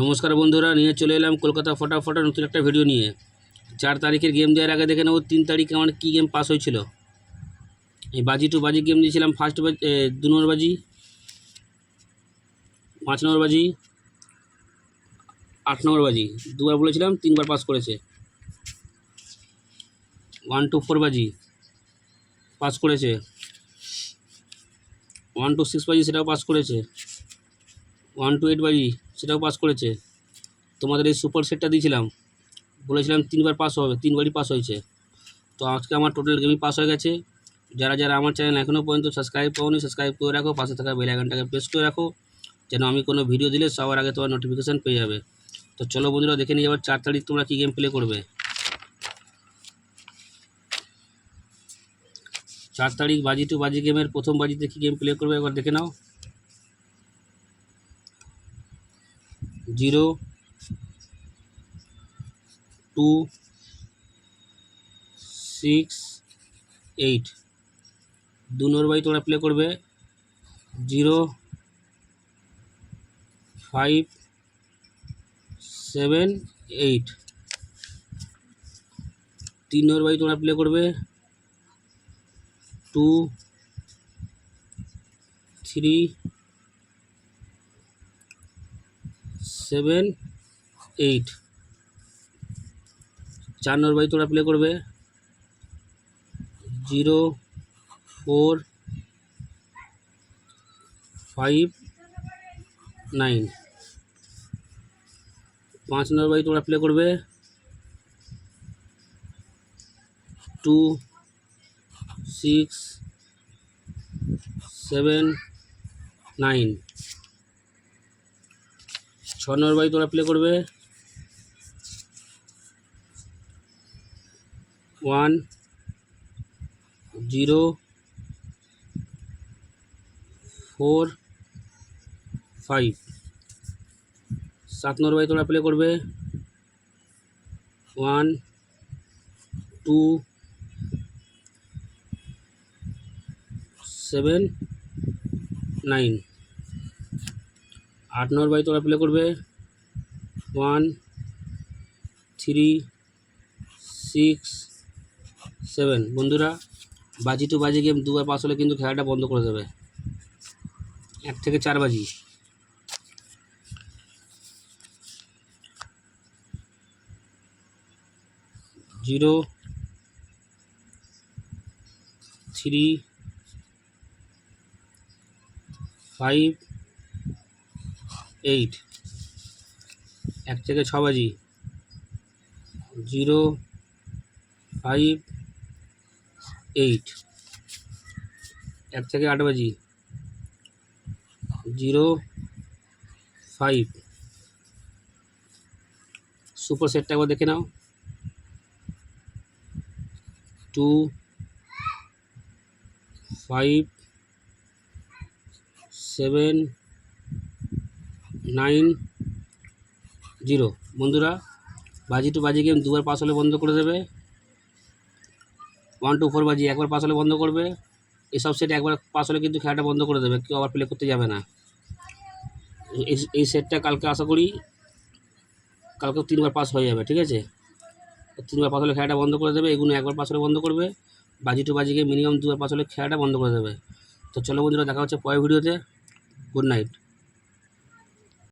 নমস্কার বন্ধুরা, নিয়ে চলে এলাম কলকাতা ফটাফটা নতুন একটা ভিডিও নিয়ে। চার তারিখের গেম দেওয়ার আগে দেখে নেব তিন তারিখে আমার কী গেম পাস হয়েছিল। এই বাজি টু বাজি গেম দিয়েছিলাম ফার্স্ট বাজি দু নম্বর বাজি, পাঁচ নম্বর বাজি, আট নম্বর বাজি, দুবার বলেছিলাম, তিনবার পাস করেছে। ওয়ান টু ফোর বাজি পাস করেছে। ওয়ান টু সিক্স বাজি সেটাও পাস করেছে। ওয়ান টু এইট বাজি সেটাও পাস করেছে। তোমাদের এই সুপার সেটটা দিয়েছিলাম। বলেছিলাম তিনবার পাস হবে, তিনবারই পাস হয়েছে। তো আজকে আমার টোটাল গেমই পাস হয়ে গেছে। যারা যারা আমার চ্যানেল এখনও পর্যন্ত সাবস্ক্রাইব করোনি সাবস্ক্রাইব করে রাখো, পাশে থাকা বেল আইকনটাকে প্রেস করে রাখো, যেন আমি কোনো ভিডিও দিলে সবার আগে তোমার নোটিফিকেশান পেয়ে যাবে। তো চলো বন্ধুরা, দেখে নিয়ে যাবার চার তারিখ তোমরা কী গেম প্লে করবে। চার তারিখ বাজি টু বাজি গেমের প্রথম বাজিতে কী গেম প্লে করবে একবার দেখে নাও। Zero, two, six, eight. দু নম্বর বাই তোমরা প্লে করবে। Zero, five, seven, eight. তিন নম্বর বাই তোমরা প্লে করবে। Two, three seven eight. চার নম্বর তোমরা প্লে করবে। Zero four five nine. পাঁচ নম্বর বাই তোমরা প্লে করবে। Two six seven nine. ছ নম্বর বাই তোমরা প্লে করবে। ওয়ান জিরো ফোর ফাইভ সাত নম্বর বাই তোমরা প্লে করবে। ওয়ান টু সেভেন নাইন আট নম্বর বাই তোমরা প্লে করবে। ওয়ান থ্রি সিক্স সেভেন বন্ধুরা, বাজি টু বাজি গেম দুবার পাস হলে কিন্তু খেলাটা বন্ধ করে দেবে। এক থেকে চার বাজি। জিরো থ্রি ফাইভ এইট এক থেকে ছ বাজি। জিরো ফাইভ এইট এক থেকে আট বাজি। জিরো ফাইভ সুপার সেটটা একবার দেখে নাও। Two five seven nine zero. বন্ধুরা, বাজি টু বাজি গেম দুবার পাস হলে বন্ধ করে দেবে। ওয়ান টু ফোর বাজি একবার পাস হলে বন্ধ করবে। এসব সেট একবার পাস হলে কিন্তু খেলাটা বন্ধ করে দেবে, কেউ আবার প্লে করতে যাবে না। এই- সেটটা কালকে আশা করি কালকে তিনবার পাস হয়ে যাবে, ঠিক আছে? তিনবার পাস হলে খেলাটা বন্ধ করে দেবে এগুলো একবার পাস হলে বন্ধ করবে। বাজি টু বাজিকে মিনিমাম দুবার পাস হলে খেলাটা বন্ধ করে দেবে। তো চলো বন্ধুরা, দেখা হচ্ছে পরের ভিডিওতে গুড নাইট